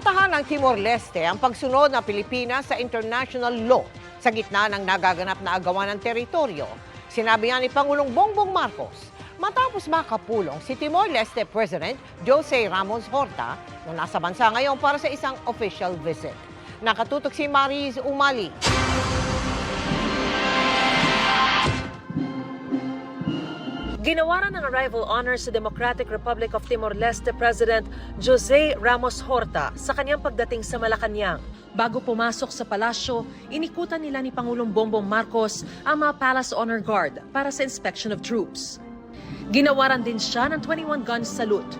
Sinuportahan ng Timor-Leste ang pagsunod ng Pilipinas sa international law sa gitna ng nagaganap na agawan ng teritoryo. Sinabi nga ni Pangulong Bongbong Marcos matapos makapulong si Timor-Leste President Jose Ramos Horta na nasa bansa ngayon para sa isang official visit. Nakatutok si Maris Umali. Ginawaran ng arrival honors sa Democratic Republic of Timor-Leste President Jose Ramos Horta sa kanyang pagdating sa Malacanang. Bago pumasok sa palasyo, inikutan nila ni Pangulong Bongbong Marcos ang mga Palace Honor Guard para sa inspection of troops. Ginawaran din siya ng 21 gun salute.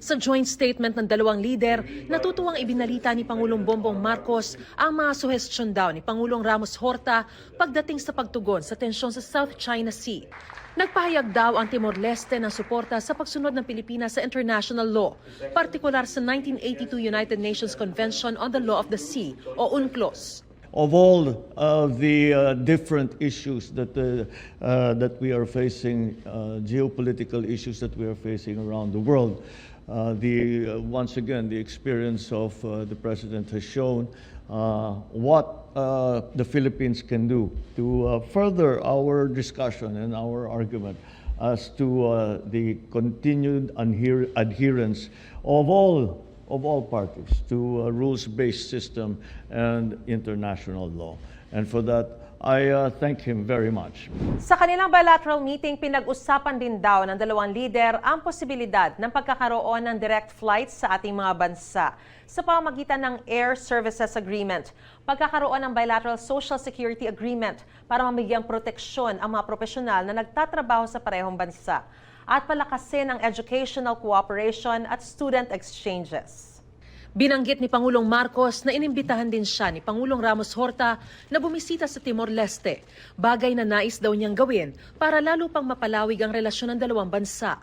Sa joint statement ng dalawang lider, natutuwang ibinalita ni Pangulong Bongbong Marcos ang mga suhestyon daw ni Pangulong Ramos Horta pagdating sa pagtugon sa tensyon sa South China Sea. Nagpahayag daw ang Timor-Leste ng suporta sa pagsunod ng Pilipinas sa international law, partikular sa 1982 United Nations Convention on the Law of the Sea o UNCLOS. Of all uh, the uh, different issues that, uh, uh, that we are facing, uh, geopolitical issues that we are facing around the world, uh, the, uh, once again, the experience of the President has shown what the Philippines can do to further our discussion and our argument as to the continued adher- adherence of all of all parties to a rules-based system and international law. And for that, I uh, thank him very much. Sa kanilang bilateral meeting, pinag-usapan din daw ng dalawang lider ang posibilidad ng pagkakaroon ng direct flights sa ating mga bansa sa pamamagitan ng Air Services Agreement, pagkakaroon ng bilateral Social Security Agreement para mamigyang proteksyon ang mga profesional na nagtatrabaho sa parehong bansa at palakasin ang educational cooperation at student exchanges. Binanggit ni Pangulong Marcos na inimbitahan din siya ni Pangulong Ramos Horta na bumisita sa Timor-Leste, bagay na nais daw niyang gawin para lalo pang mapalawig ang relasyon ng dalawang bansa.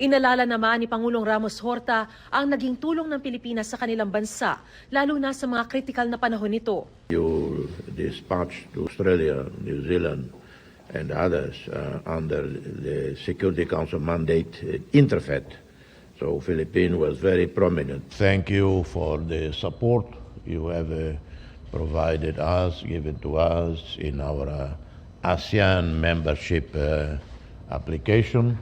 Inalala naman ni Pangulong Ramos Horta ang naging tulong ng Pilipinas sa kanilang bansa, lalo na sa mga kritikal na panahon nito. You dispatched to Australia, New Zealand, and others uh, under the Security Council mandate uh, Interfed. So Philippines was very prominent. Thank you for the support you have uh, provided us, given to us in our uh, ASEAN membership uh, application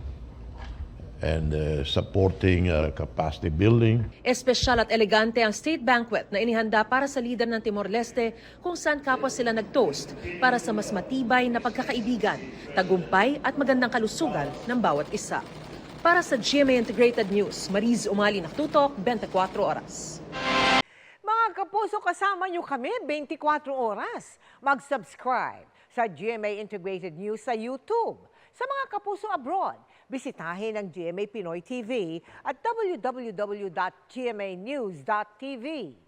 and uh, supporting uh, capacity building. Espesyal at elegante ang state banquet na inihanda para sa lider ng Timor-Leste kung saan kapwa sila nag-toast para sa mas matibay na pagkakaibigan, tagumpay at magandang kalusugan ng bawat isa. Para sa GMA Integrated News, Mariz Umali Naktutok, 24 oras. Mga kapuso, kasama niyo kami 24 oras. Mag-subscribe sa GMA Integrated News sa YouTube. Sa mga kapuso abroad, bisitahin ang GMA Pinoy TV at www.gmanews.tv.